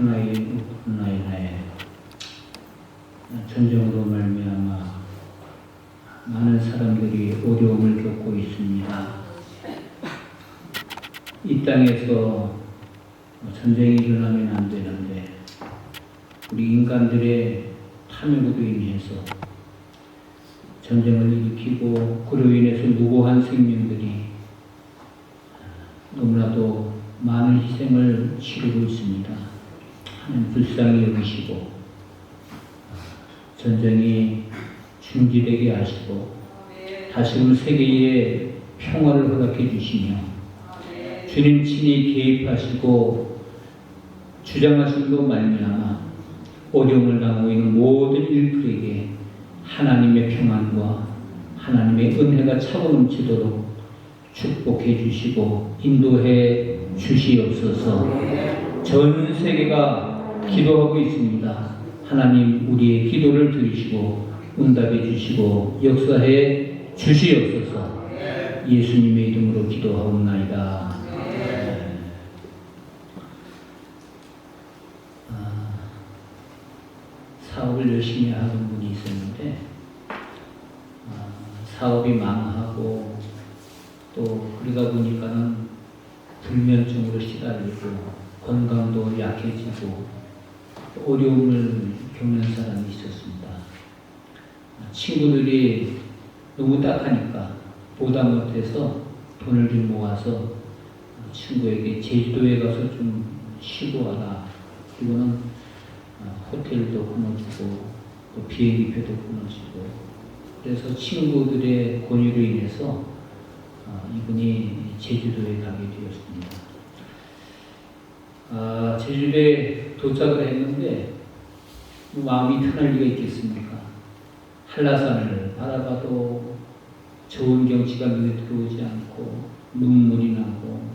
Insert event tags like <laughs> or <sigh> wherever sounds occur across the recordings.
우크라이나, 우크라이나에 전쟁으로 말미암아 많은 사람들이 어려움을 겪고 있습니다. 이 땅에서 전쟁이 일어나면 안 되는데 우리 인간들의 탐욕으로 인해서 전쟁을 일으키고 그로 인해서 무고한 생명들이 너무나도 많은 희생을 치르고 있습니다. 불쌍히 여기시고 전쟁이 중지되게 하시고 다시금 세계에 평화를 허락해 주시며 주님 친히 개입하시고 주장하심도 말미암아 어려움을 당하고 있는 모든 일들에게 하나님의 평안과 하나님의 은혜가 차고 넘치도록 축복해 주시고 인도해 주시옵소서. 전 세계가 기도하고 있습니다. 하나님 우리의 기도를 들으시고 응답해 주시고 역사해 주시옵소서. 예수님의 이름으로 기도하옵나이다. 아, 사업을 열심히 하는 분이 있었는데 아, 사업이 망하고 또 그러다 보니까는 불면증으로 시달리고 건강도 약해지고 어려움을 겪는 사람이 있었습니다. 친구들이 너무 딱하니까 보다 못해서 돈을 좀 모아서 친구에게 제주도에 가서 좀 쉬고 와라. 그리고는 호텔도 끊어주고 또 비행기표도 끊어주고 그래서 친구들의 권유로 인해서 어, 이분이 제주도에 가게 되었습니다. 아, 제주도에 도착을 했는데 뭐 마음이 편할 리가 있겠습니까? 한라산을 바라봐도 좋은 경치가 눈에 들어오지 않고 눈물이 나고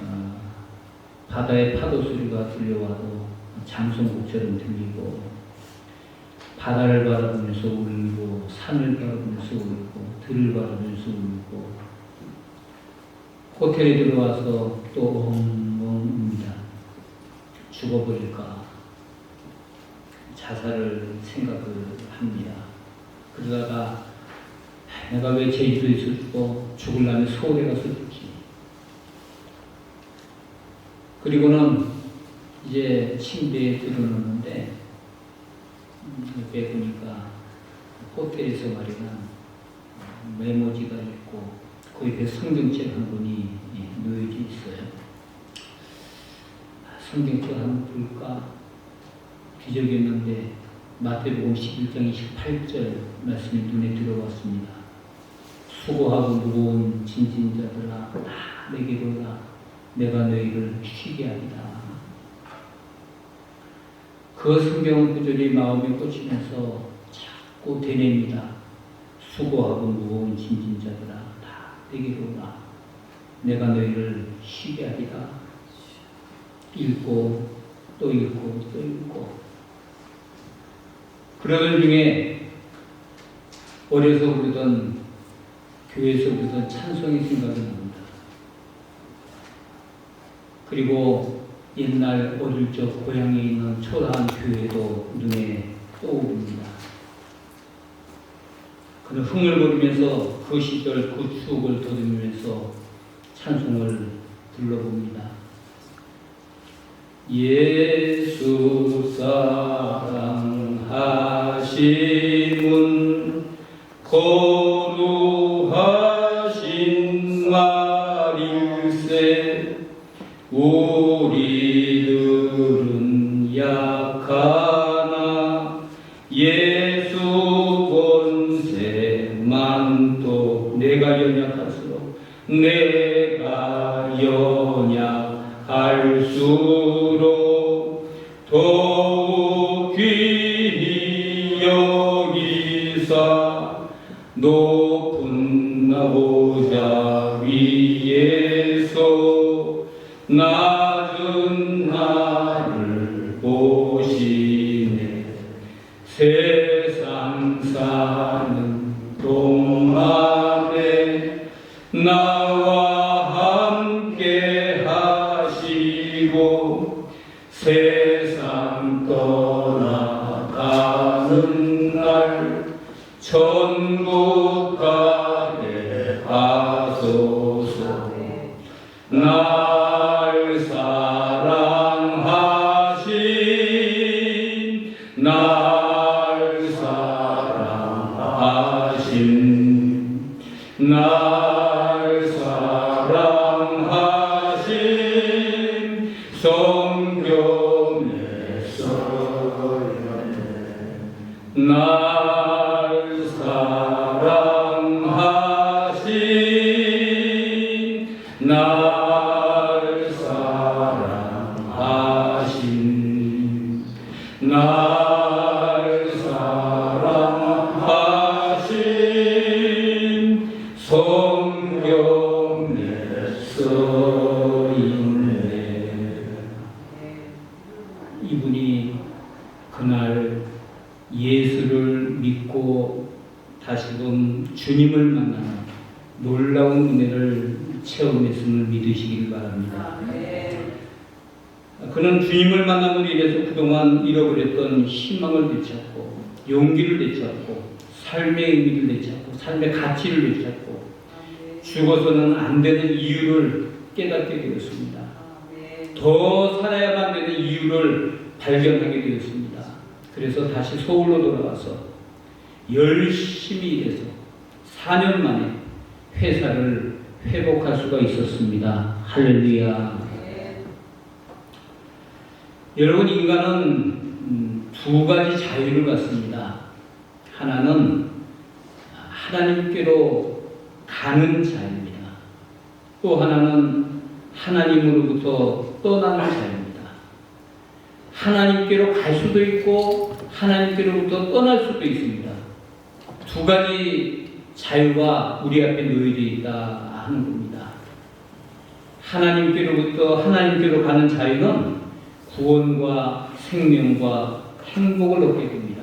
어, 바다의 파도 소리가 들려와도 장송곡처럼 들리고 바다를 바라보면서 울고 산을 바라보면서 울고 들을 바라보면서 울고 호텔에 들어와서 또. 죽어버릴까 자살을 생각을 합니다. 그러다가 내가 왜 제주도에서 죽고 죽을라면 서울에 가서 죽지. 그리고는 이제 침대에 들어놓는데 옆에 보니까 호텔에서 말이야 메모지가 있고 그 옆에 성경책 한 권이 예, 놓여져 있어요. 성경책 한번 볼까 기적했는데 마태복음 11장 28절 말씀이 눈에 들어왔습니다. 수고하고 무거운 진진자들아 다 내게로 오라 내가 너희를 쉬게 하리라. 그 성경 구절이 마음에 꽂히면서 자꾸 되뇌입니다. 수고하고 무거운 진진자들아 다 내게로 오라. 내가 너희를 쉬게 하리라. 읽고 또 읽고 또 읽고 그러던 중에 어려서 부르던 교회에서 부르던 찬송이 생각이 납니다. 그리고 옛날 어릴 적 고향에 있는 초라한 교회도 눈에 떠오릅니다. 그는 흥얼거리면서 그 시절 그 추억을 더듬으면서 찬송을 불러봅니다. 예수 사랑하심은 거룩하신 말일세 우리들은 약하나 예수 권세만 또 내가 연약할수록 내가 연약할수록 귀히 여기사 높 사랑하신 성경에 날 죽어서는 안 되는 이유를 깨닫게 되었습니다. 더 살아야만 되는 이유를 발견하게 되었습니다. 그래서 다시 서울로 돌아와서 열심히 일해서 4년 만에 회사를 회복할 수가 있었습니다. 할렐루야. 여러분, 인간은 음, 두 가지 자유를 갖습니다. 하나는 하나님께로 가는 자유입니다. 또 하나는 하나님으로부터 떠나는 자유입니다. 하나님께로 갈 수도 있고 하나님께로부터 떠날 수도 있습니다. 두 가지 자유가 우리 앞에 놓여져 있다 하는 겁니다. 하나님께로부터 하나님께로 가는 자유는 구원과 생명과 행복을 얻게 됩니다.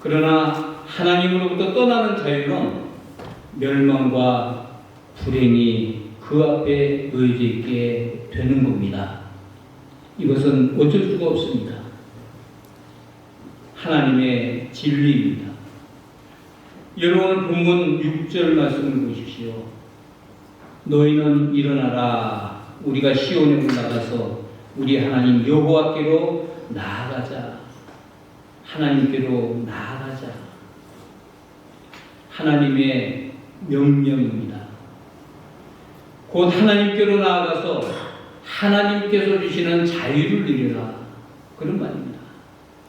그러나 하나님으로부터 떠나는 자유는 멸망과 불행이 그 앞에 놓여져 있게 되는 겁니다. 이것은 어쩔 수가 없습니다. 하나님의 진리입니다. 여러분 본문 6절 말씀을 보십시오. 너희는 일어나라. 우리가 시온에 올라가서 우리 하나님 여호와께로 나아가자. 하나님께로 나아가자. 하나님의 명령입니다. 곧 하나님께로 나아가서 하나님께서 주시는 자유를 누려라. 그런 말입니다.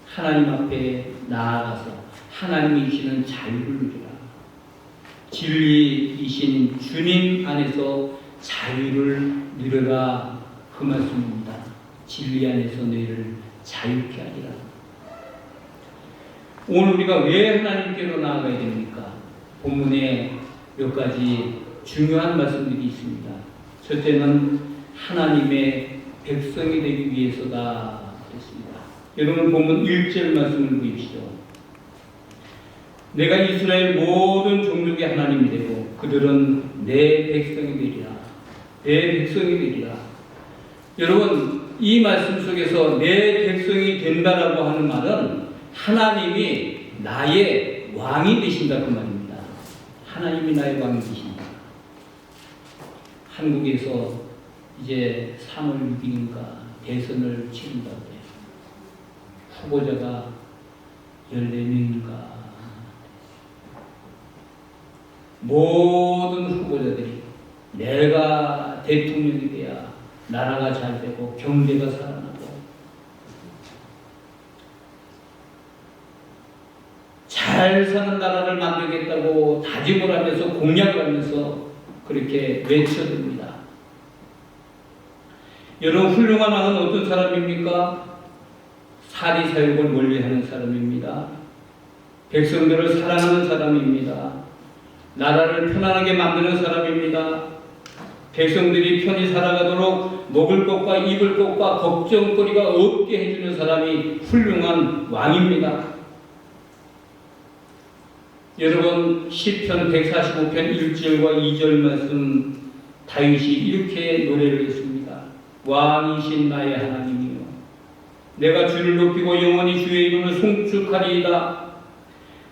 하나님 앞에 나아가서 하나님이 주시는 자유를 누려라. 진리이신 주님 안에서 자유를 누려라. 그 말씀입니다. 진리 안에서 너희를 자유케 하리라. 오늘 우리가 왜 하나님께로 나아가야 됩니까? 본문에 몇 가지 중요한 말씀들이 있습니다. 첫째는 하나님의 백성이 되기 위해서다 그랬습니다. 여러분 본문 1절 말씀을 보십시오. 내가 이스라엘 모든 종족의 하나님이 되고 그들은 내 백성이 되리라. 내 백성이 되리라. 여러분 이 말씀 속에서 내 백성이 된다라고 하는 말은 하나님이 나의 왕이 되신다 그 말입니다. 하나님이 나의 왕이 되신다. 한국에서 이제 3월 6일인가 대선을 치른다고 해요. 후보자가 14명인가. 모든 후보자들이 내가 대통령이 돼야 나라가 잘 되고 경제가 살아나고 잘 사는 나라를 만들겠다고 다짐을 하면서 공약을 하면서 그렇게 외쳐듭니다. 여러분 훌륭한 왕은 어떤 사람입니까? 사리 사욕을 멀리하는 사람입니다. 백성들을 사랑하는 사람입니다. 나라를 편안하게 만드는 사람입니다. 백성들이 편히 살아가도록 먹을 것과 입을 것과 걱정거리가 없게 해주는 사람이 훌륭한 왕입니다. 여러분 시편 145편 1절과 2절 말씀 다윗이 이렇게 노래를 했습니다. 왕이신 나의 하나님이요 내가 주를 높이고 영원히 주의 이름을 송축하리이다.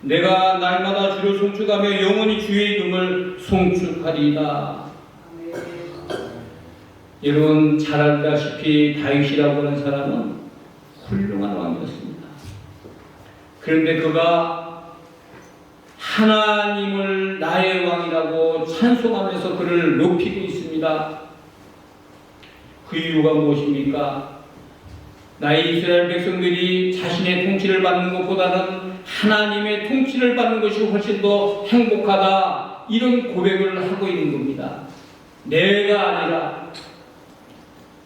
내가 날마다 주를 송축하며 영원히 주의 이름을 송축하리이다. 여러분 잘 알다시피 다윗이라고 하는 사람은 훌륭한 왕이었습니다. 그런데 그가 하나님을 나의 왕이라고 찬송하면서 그를 높이고 있습니다. 그 이유가 무엇입니까? 나의 이스라엘 백성들이 자신의 통치를 받는 것보다는 하나님의 통치를 받는 것이 훨씬 더 행복하다. 이런 고백을 하고 있는 겁니다. 내가 아니라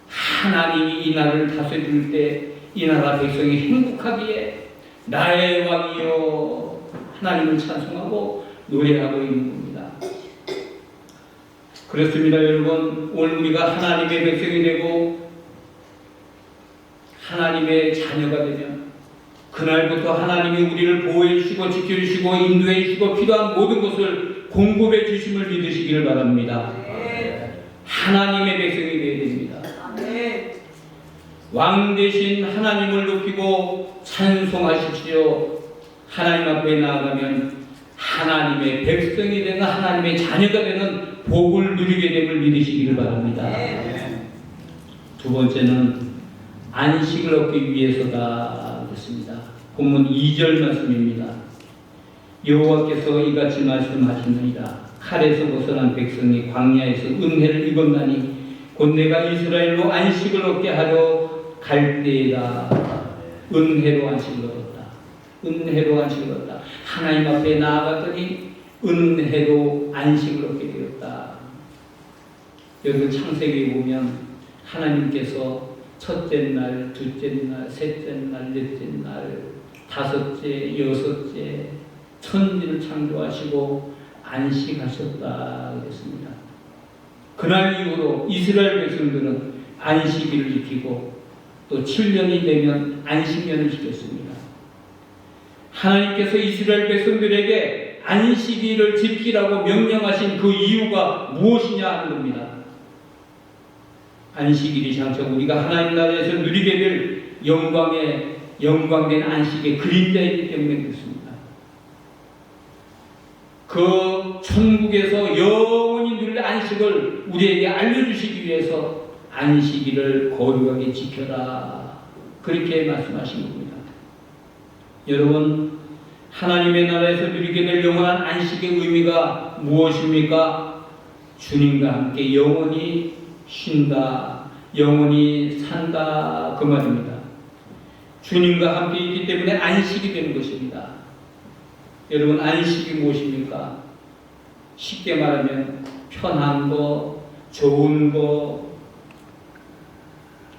하나님이 이 나라를 다스릴 때 이 나라 백성이 행복하기에 나의 왕이여 하나님을 찬송하고 노래하고 있는 겁니다. 그렇습니다, 여러분. 오늘 우리가 하나님의 백성이 되고 하나님의 자녀가 되면 그날부터 하나님이 우리를 보호해 주시고 지켜 주시고 인도해 주시고 필요한 모든 것을 공급해 주심을 믿으시기를 바랍니다. 하나님의 백성이 되어야 됩니다. 왕 대신 하나님을 높이고 찬송하십시오. 하나님 앞에 나아가면 하나님의 백성이 되는 하나님의 자녀가 되는 복을 누리게 됨을 믿으시기를 바랍니다. 두 번째는 안식을 얻기 위해서다 그랬습니다. 본문 2절 말씀입니다. 여호와께서 이같이 말씀하시느니라 칼에서 벗어난 백성이 광야에서 은혜를 입었나니 곧 내가 이스라엘로 안식을 얻게 하려 갈 때에다 은혜로 안식을 얻었다. 은혜로 안식을 얻었다. 하나님 앞에 나아갔더니 은혜로 안식을 얻게 되었다. 여러분 창세기에 보면 하나님께서 첫째 날, 둘째 날, 셋째 날, 넷째 날, 다섯째, 여섯째 천지를 창조하시고 안식하셨다 그랬습니다. 그날 이후로 이스라엘 백성들은 안식일을 지키고 또 7년이 되면 안식년을 지켰습니다. 하나님께서 이스라엘 백성들에게 안식일을 지키라고 명령하신 그 이유가 무엇이냐 하는 겁니다. 안식일이 장차 우리가 하나님 나라에서 누리게 될 영광의 영광된 안식의 그림자이기 때문에 그렇습니다. 그 천국에서 영원히 누릴 안식을 우리에게 알려주시기 위해서 안식일을 거룩하게 지켜라. 그렇게 말씀하신 겁니다. 여러분, 하나님의 나라에서 누리게 될 영원한 안식의 의미가 무엇입니까? 주님과 함께 영원히 쉰다, 영원히 산다, 그 말입니다. 주님과 함께 있기 때문에 안식이 되는 것입니다. 여러분, 안식이 무엇입니까? 쉽게 말하면 편한 거, 좋은 거,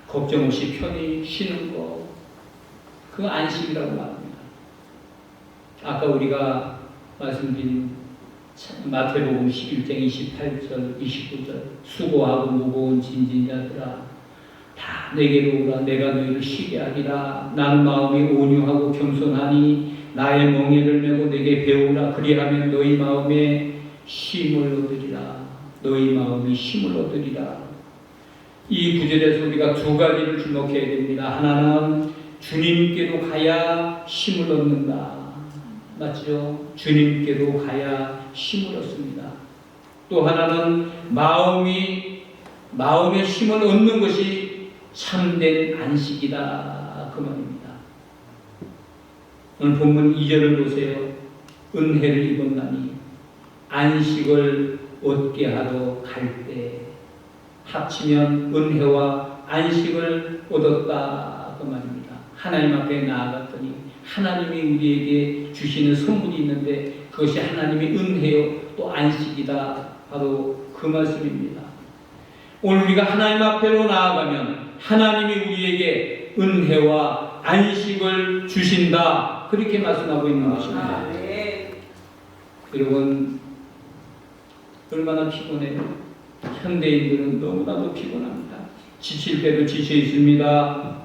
걱정 없이 편히 쉬는 거, 그 안식이라고 말합니다. 아까 우리가 말씀드린 마태복음 11장 28절, 29절 수고하고 무거운 진진자들아 다 내게로 오라. 내가 너희를 쉬게 하리라. 나는 마음이 온유하고 겸손하니 나의 멍에를 메고 내게 배우라. 그리하면 너희 마음에 쉼을 얻으리라. 너희 마음이 쉼을 얻으리라. 이 구절에서 우리가 두 가지를 주목해야 됩니다. 하나는 주님께로 가야 쉼을 얻는다 맞죠? 주님께로 가야 힘을 얻습니다. 또 하나는 마음이 마음의 힘을 얻는 것이 참된 안식이다 그 말입니다. 오늘 본문 2절을 보세요. 은혜를 입었나니 안식을 얻게 하러 갈 때 합치면 은혜와 안식을 얻었다 그 말입니다. 하나님 앞에 나아갔더니 하나님이 우리에게 주시는 선물이 있는데 그것이 하나님의 은혜요 또 안식이다 바로 그 말씀입니다. 오늘 우리가 하나님 앞에로 나아가면 하나님이 우리에게 은혜와 안식을 주신다 그렇게 말씀하고 있는 것입니다. 여러분 얼마나 피곤해요. 현대인들은 너무나도 피곤합니다. 지칠 때도 지쳐 있습니다.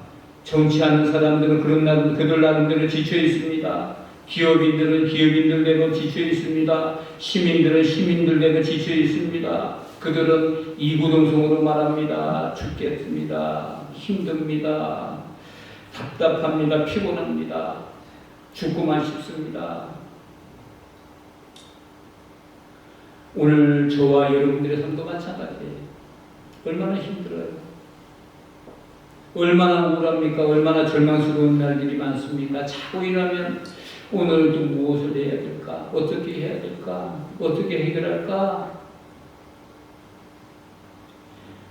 정치하는 사람들은 그런 나름, 그들 나름대로 지쳐 있습니다. 기업인들은 기업인들대로 지쳐 있습니다. 시민들은 시민들대로 지쳐 있습니다. 그들은 이구동성으로 말합니다. 죽겠습니다. 힘듭니다. 답답합니다. 피곤합니다. 죽고만 싶습니다. 오늘 저와 여러분들의 삶도 마찬가지예요. 얼마나 힘들어요. 얼마나 우울합니까? 얼마나 절망스러운 날들이 많습니까? 자고 일하면 오늘도 무엇을 해야 될까? 어떻게 해야 될까? 어떻게 해결할까?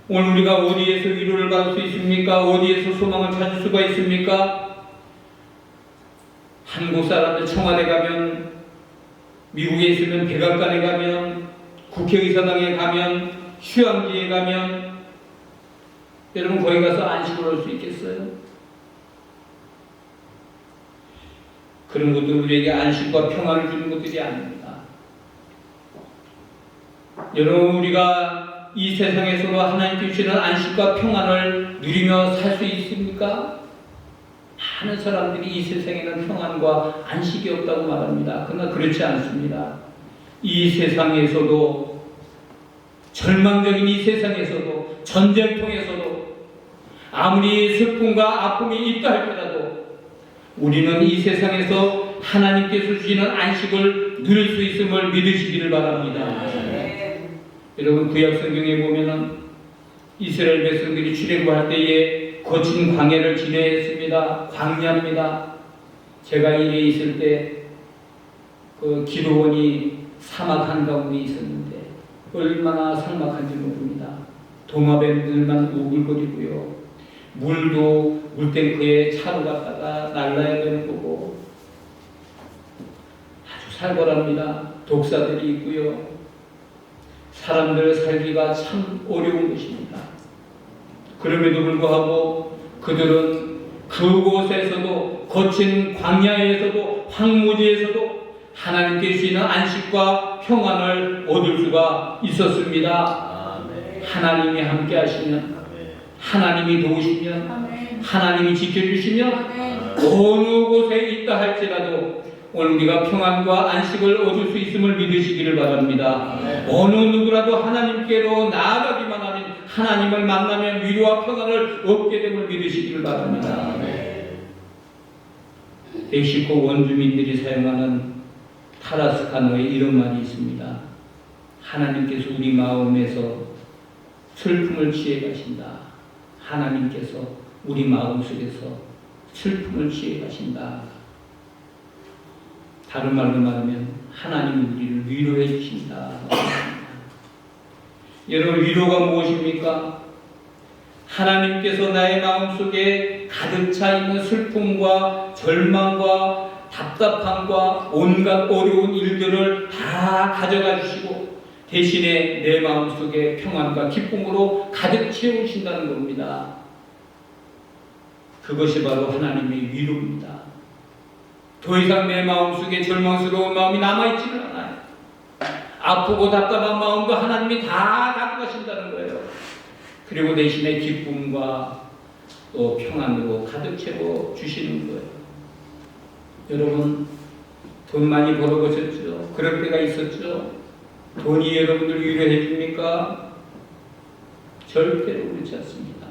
오늘 우리가 어디에서 위로를 받을 수 있습니까? 어디에서 소망을 찾을 수가 있습니까? 한국 사람들 청와대 가면, 미국에 있으면 백악관에 가면, 국회의사당에 가면, 휴양지에 가면, 여러분 거기 가서 안식을 할 수 있겠어요? 그런 것도 우리에게 안식과 평안을 주는 것들이 아닙니다. 여러분 우리가 이 세상에서도 하나님께 주시는 안식과 평안을 누리며 살 수 있습니까? 많은 사람들이 이 세상에는 평안과 안식이 없다고 말합니다. 그러나 그렇지 않습니다. 이 세상에서도 절망적인 이 세상에서도 전쟁통에서도 아무리 슬픔과 아픔이 있다 할지라도 우리는 이 세상에서 하나님께서 주시는 안식을 누릴 수 있음을 믿으시기를 바랍니다. 여러분 구약 성경에 보면은 이스라엘 백성들이 출애굽할 때에 거친 광야를 지내했습니다. 광야입니다. 제가 일에 있을 때 그 기도원이 사막 한가운데 있었는데 얼마나 삭막한지 모릅니다. 도마뱀들만 우글거리고요. 물도 물탱크에 차로 갔다가 날라야 되는 거고 아주 살벌합니다. 독사들이 있고요. 사람들 살기가 참 어려운 것입니다. 그럼에도 불구하고 그들은 그곳에서도 거친 광야에서도 황무지에서도 하나님께 주시는 안식과 평안을 얻을 수가 있었습니다. 하나님이 함께 하시면 하나님이 도우시면 하나님이 지켜주시면 어느 곳에 있다 할지라도 오늘 우리가 평안과 안식을 얻을 수 있음을 믿으시기를 바랍니다. 어느 누구라도 하나님께로 나아가기만 하면 하나님을 만나면 위로와 평안을 얻게 됨을 믿으시기를 바랍니다. 멕시코 원주민들이 사용하는 타라스카노에 이런 말이 있습니다. 하나님께서 우리 마음에서 슬픔을 취해 가신다. 하나님께서 우리 마음 속에서 슬픔을 취해 가신다. 다른 말로 말하면 하나님이 우리를 위로해 주신다. <laughs> 여러분 위로가 무엇입니까? 하나님께서 나의 마음속에 가득 차 있는 슬픔과 절망과 답답함과 온갖 어려운 일들을 다 가져가 주시고 대신에 내 마음속에 평안과 기쁨으로 가득 채우신다는 겁니다. 그것이 바로 하나님의 위로입니다. 더 이상 내 마음속에 절망스러운 마음이 남아있지는 않아요. 아프고 답답한 마음도 하나님이 다 갖고 가신다는 거예요. 그리고 대신에 기쁨과 또 평안으로 가득 채워 주시는 거예요. 여러분, 돈 많이 벌어보셨죠? 그럴 때가 있었죠? 돈이 여러분들 위로해 줍니까? 절대로 그렇지 않습니다.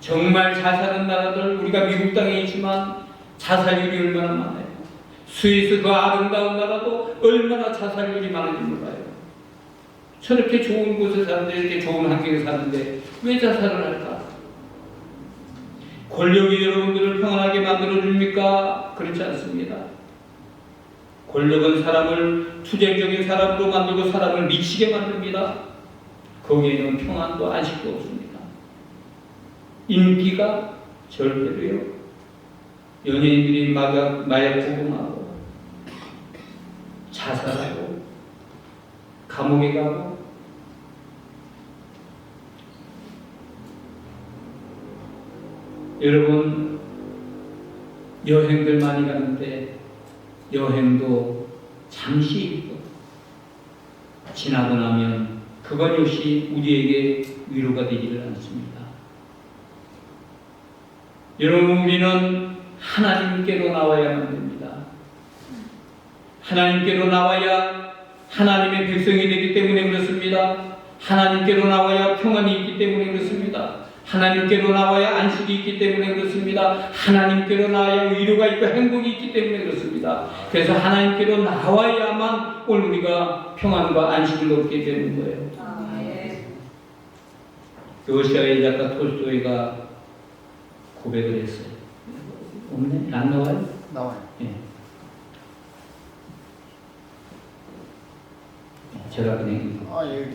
정말 잘 사는 나라들, 우리가 미국 땅에 있지만 자살률이 얼마나 많아요. 스위스 그 아름다운 나라도 얼마나 자살률이 많은지 몰라요. 저렇게 좋은 곳에 사는데 이렇게 좋은 환경에 사는데 왜 자살을 할까? 권력이 여러분들을 평안하게 만들어 줍니까? 그렇지 않습니다. 권력은 사람을 투쟁적인 사람으로 만들고 사람을 미치게 만듭니다. 거기에는 평안도 아직도 없습니다. 인기가 절대로요. 연예인들이 마약, 마약 복음하고 자살하고 감옥에 가고 여러분 여행들 많이 가는데 여행도 잠시 있고 지나고 나면 그것 역시 우리에게 위로가 되지를 않습니다. 여러분 우리는 하나님께로 나와야만 됩니다. 하나님께로 나와야 하나님의 백성이 되기 때문에 그렇습니다. 하나님께로 나와야 평안이 있기 때문에 그렇습니다. 하나님께로 나와야 안식이 있기 때문에 그렇습니다. 하나님께로 나와야 위로가 있고 행복이 있기 때문에 그렇습니다. 그래서 하나님께로 나와야만 오늘 우리가 평안과 안식을 얻게 되는 거예요. 러시아의 작가 톨스토이가 고백을 했어요. 없네? 안 나와요? 나와요. 예. 제가 그냥. 아 예.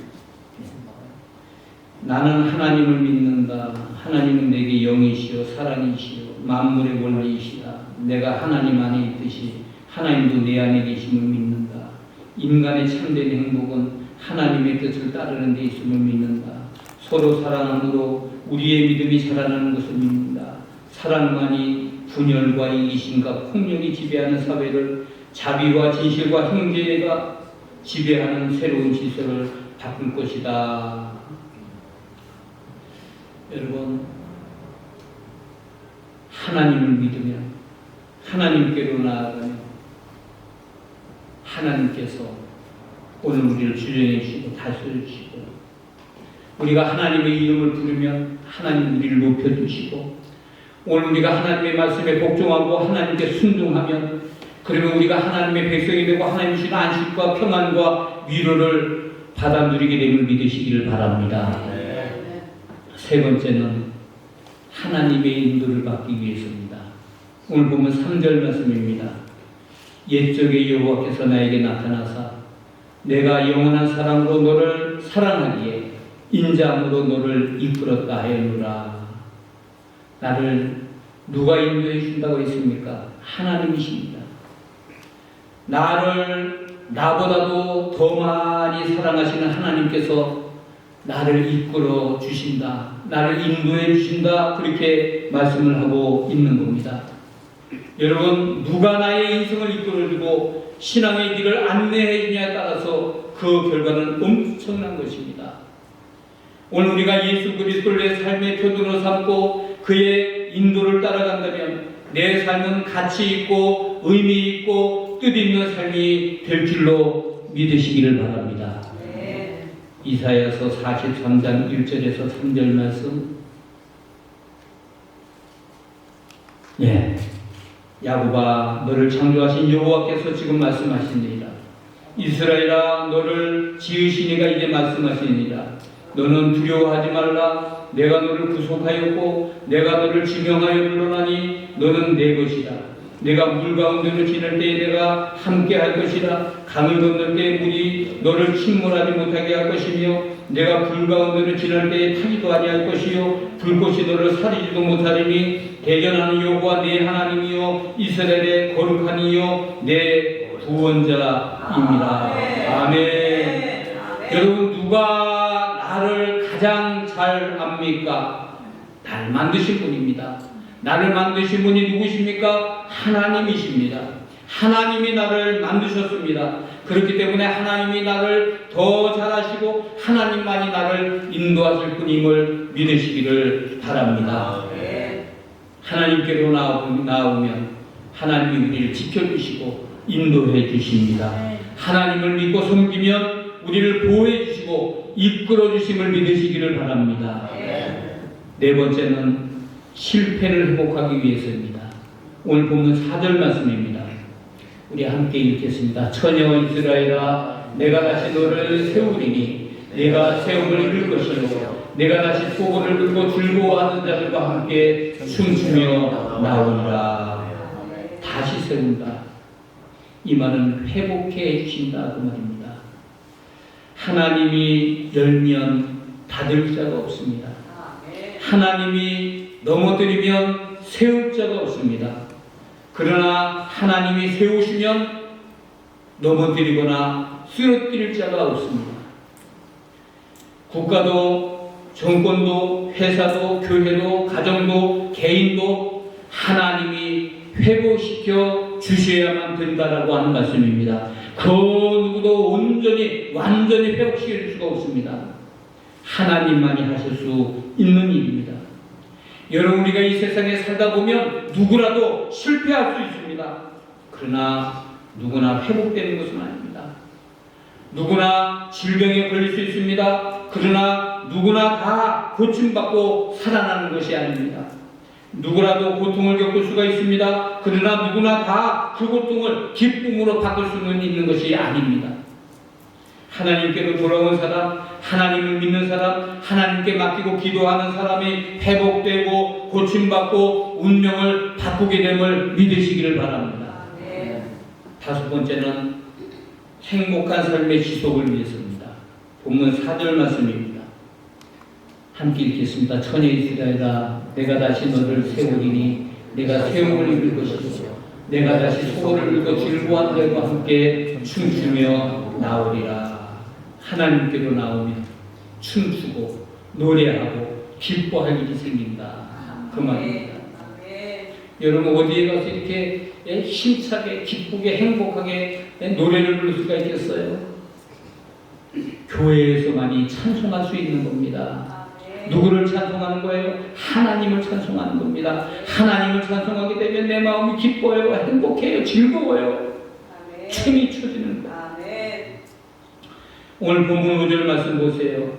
나는 하나님을 믿는다. 하나님은 내게 영이시요 사랑이시요 만물의 원리이시다. 내가 하나님 안에 있듯이 하나님도 내 안에 계심을 믿는다. 인간의 참된 행복은 하나님의 뜻을 따르는 데 있음을 믿는다. 서로 사랑함으로 우리의 믿음이 자라나는 것을 믿는다. 사랑만이 분열과 이기심과 폭력이 지배하는 사회를 자비와 진실과 형제가 지배하는 새로운 질서를 바꿀 것이다. 여러분, 하나님을 믿으면, 하나님께로 나아가면, 하나님께서 오늘 우리를 주장해 주시고 다스려 주시고, 우리가 하나님의 이름을 부르면 하나님 우리를 높여 주시고, 오늘 우리가 하나님의 말씀에 복종하고 하나님께 순종하면, 그러면 우리가 하나님의 백성이 되고 하나님 주신 안식과 평안과 위로를 받아 누리게 됨을 믿으시기를 바랍니다. 세 번째는 하나님의 인도를 받기 위해서입니다. 오늘 보면 3절 말씀입니다. 옛적의 여호와께서 나에게 나타나사 내가 영원한 사랑으로 너를 사랑하기에 인자함으로 너를 이끌었다 하였노라. 나를 누가 인도해 준다고 했습니까? 하나님이십니다. 나를 나보다도 더 많이 사랑하시는 하나님께서 나를 이끌어 주신다. 나를 인도해 주신다. 그렇게 말씀을 하고 있는 겁니다. 여러분, 누가 나의 인생을 이끌어 주고 신앙의 길을 안내해 주냐에 따라서 그 결과는 엄청난 것입니다. 오늘 우리가 예수 그리스도를 내 삶의 표준으로 삼고 그의 인도를 따라간다면 내 삶은 가치 있고 의미 있고 뜻 있는 삶이 될 줄로 믿으시기를 바랍니다. 이사야서 43장 1절에서 3절 말씀. 예. 야곱아 너를 창조하신 여호와께서 지금 말씀하시니라. 이스라엘아 너를 지으신 이가 이제 말씀하시니라. 너는 두려워하지 말라. 내가 너를 구속하였고 내가 너를 지명하여 불러나니 너는 내 것이다. 내가 물 가운데로 지날 때에 내가 함께 할 것이라 강을 건널 때에 물이 너를 침몰하지 못하게 할 것이며 내가 불 가운데로 지날 때에 타지도 아니할 것이요 불꽃이 너를 사리지도 못하리니 대전하는 여호와 내 하나님이요 이스라엘의 거룩한 이요 내 구원자입니다 아멘 여러분 누가 나를 가장 잘 압니까? 날 만드신 분입니다 나를 만드신 분이 누구십니까? 하나님이십니다. 하나님이 나를 만드셨습니다. 그렇기 때문에 하나님이 나를 더 잘하시고 하나님만이 나를 인도하실 분임을 믿으시기를 바랍니다. 하나님께로 나오면 하나님이 우리를 지켜주시고 인도해 주십니다. 하나님을 믿고 섬기면 우리를 보호해 주시고 이끌어 주심을 믿으시기를 바랍니다. 네 번째는 실패를 회복하기 위해서입니다. 오늘 보면 4절 말씀입니다. 우리 함께 읽겠습니다. 처녀 이스라엘아 내가 다시 너를 세우리니 내가 세움을 이룰 것이요 내가 다시 소원을 들고 즐거워하는 자들과 함께 춤추며 나오리라 다시 세운다. 이 말은 회복해 주신다 그 말입니다. 하나님이 열면 닫을 자가 없습니다. 하나님이 넘어뜨리면 세울 자가 없습니다. 그러나 하나님이 세우시면 넘어뜨리거나 쓰러뜨릴 자가 없습니다. 국가도 정권도 회사도 교회도 가정도 개인도 하나님이 회복시켜 주셔야만 된다라고 하는 말씀입니다. 그 누구도 온전히 완전히 회복시켜 줄 수가 없습니다. 하나님만이 하실 수 있는 일입니다. 여러분 우리가 이 세상에 살다 보면 누구라도 실패할 수 있습니다. 그러나 누구나 회복되는 것은 아닙니다. 누구나 질병에 걸릴 수 있습니다. 그러나 누구나 다 고침받고 살아나는 것이 아닙니다. 누구라도 고통을 겪을 수가 있습니다. 그러나 누구나 다 그 고통을 기쁨으로 바꿀 수는 있는 것이 아닙니다. 하나님께로 돌아온 사람, 하나님을 믿는 사람, 하나님께 맡기고 기도하는 사람이 회복되고 고침받고 운명을 바꾸게 됨을 믿으시기를 바랍니다. 아멘. 다섯 번째는 행복한 삶의 지속을 위해서입니다. 본문 4절 말씀입니다. 함께 읽겠습니다. 천여 이스라엘아 내가 다시 너를 세우리니 내가 세움을 입을 것이고 내가 다시 소를 읽고 즐거운 자와 함께 춤추며 나오리라. 하나님께로 나오면 춤추고 노래하고 기뻐할 일이 생긴다. 그 말입니다. 여러분 어디에 가서 이렇게 예, 힘차게 기쁘게 행복하게 예, 노래를 부를 수가 있겠어요? 교회에서만이 찬송할 수 있는 겁니다. 누구를 찬송하는 거예요? 하나님을 찬송하는 겁니다. 하나님을 찬송하게 되면 내 마음이 기뻐요, 행복해요, 즐거워요. 춤이 춰지는 거예요. 오늘 본문 5절 말씀 보세요.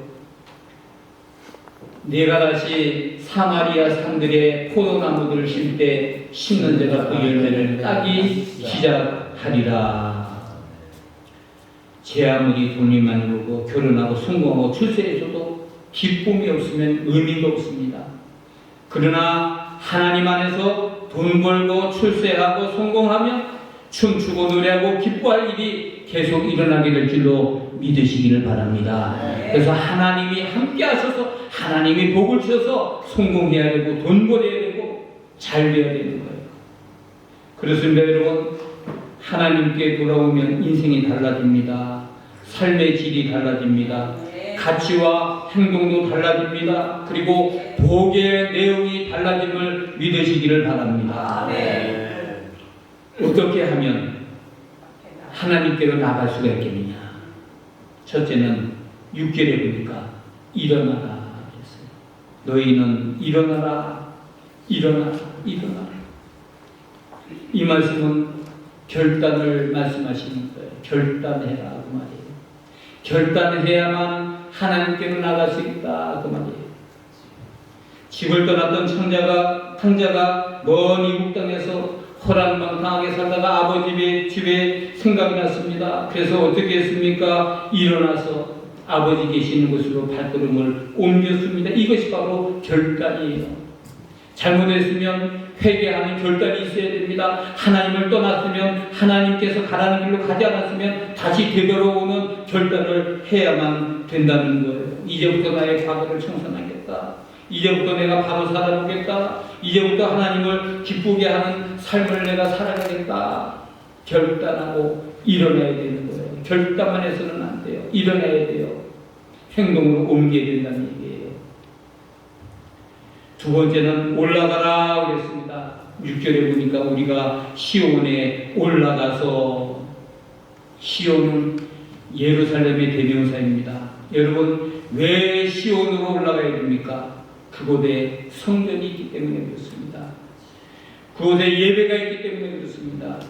내가 다시 사마리아 산들의 포도나무들을 심을 때 심는 자가 그 열매를 따기 시작하리라. 제 아무리 돈이 많고 결혼하고 성공하고 출세해서도 기쁨이 없으면 의미가 없습니다. 그러나 하나님 안에서 돈 벌고 출세하고 성공하면 춤추고 노래하고 기뻐할 일이 계속 일어나게 될 줄로 믿으시기를 바랍니다. 그래서 하나님이 함께 하셔서 하나님이 복을 주셔서 성공해야 되고 돈 벌어야 되고 잘 되어야 되는 거예요. 그렇습니다, 여러분. 하나님께 돌아오면 인생이 달라집니다. 삶의 질이 달라집니다. 아멘. 가치와 행동도 달라집니다. 그리고 복의 내용이 달라짐을 믿으시기를 바랍니다. 아멘. 어떻게 하면 하나님께로 나갈 수가 있겠느냐? 첫째는 6절에 보니까 일어나라 그랬어요. 너희는 일어나라, 일어나라, 일어나라. 이 말씀은 결단을 말씀하시는 거예요. 결단해라 그 말이에요. 결단해야만 하나님께로 나갈 수 있다 그 말이에요. 집을 떠났던 창자가 탕자가 먼 이국 땅에서 허랑방탕하게 살다가 아버지 집에 생각이 났습니다. 그래서 어떻게 했습니까? 일어나서 아버지 계시는 곳으로 발걸음을 옮겼습니다. 이것이 바로 결단이에요. 잘못했으면 회개하는 결단이 있어야 됩니다. 하나님을 떠났으면 하나님께서 가라는 길로 가지 않았으면 다시 되돌아오는 결단을 해야만 된다는 거예요. 이제부터 나의 과거를 청산하겠다. 이제부터 내가 바로 살아보겠다. 이제부터 하나님을 기쁘게 하는 삶을 내가 살아가겠다. 결단하고 일어나야 되는 거예요. 결단만 해서는 안 돼요. 일어나야 돼요. 행동으로 옮겨야 된다는 얘기예요. 두 번째는 올라가라 그랬습니다. 6절에 보니까 우리가 시온에 올라가서 시온은 예루살렘의 대명사입니다. 여러분 왜 시온으로 올라가야 됩니까? 그곳에 성전이 있기 때문에 그렇습니다. 그곳에 예배가 있기 때문에 그렇습니다.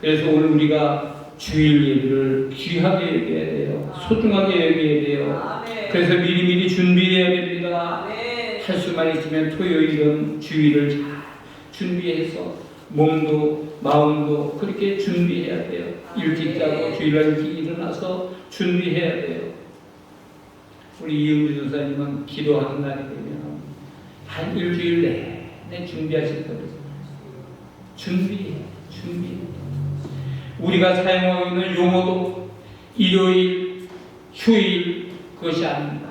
그래서 오늘 우리가 주일 예배를 귀하게 여겨야 돼요. 소중하게 여겨야 돼요. 그래서 미리미리 준비해야 됩니다. 할 수만 있으면 토요일은 주일을 잘 준비해서 몸도 마음도 그렇게 준비해야 돼요. 일찍 자고 주일날 일찍 일어나서 준비해야 돼요. 우리 이은주 전사님은 기도하는 날이 되면 한 일주일 내내 준비하실 거예요. 준비해, 준비해. 우리가 사용하고 있는 용어도 일요일, 휴일 그것이 아닙니다.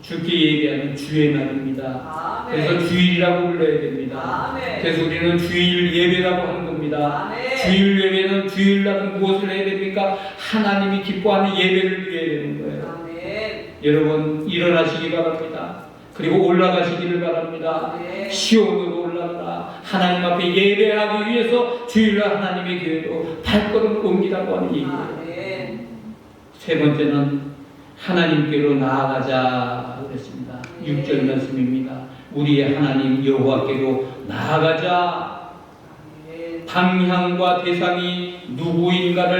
주께 예배하는 주의 날입니다. 아멘. 그래서 주일이라고 불러야 됩니다. 아멘. 그래서 우리는 주일 예배라고 하는 겁니다. 아멘. 주일 예배는 주일날은 무엇을 해야 됩니까? 하나님이 기뻐하는 예배를 드려야 되는 거예요. 아멘. 여러분 일어나시기 바랍니다. 그리고 올라가시기를 바랍니다. 아멘. 시온으로 올라가라. 하나님 앞에 예배하기 위해서 주일날 하나님의 교회로 발걸음을 옮기라고 하는 얘기예요. 아멘. 세 번째는 하나님께로 나아가자 그랬습니다. 6절 말씀입니다. 우리의 하나님 여호와께로 나아가자. 방향과 대상이 누구인가를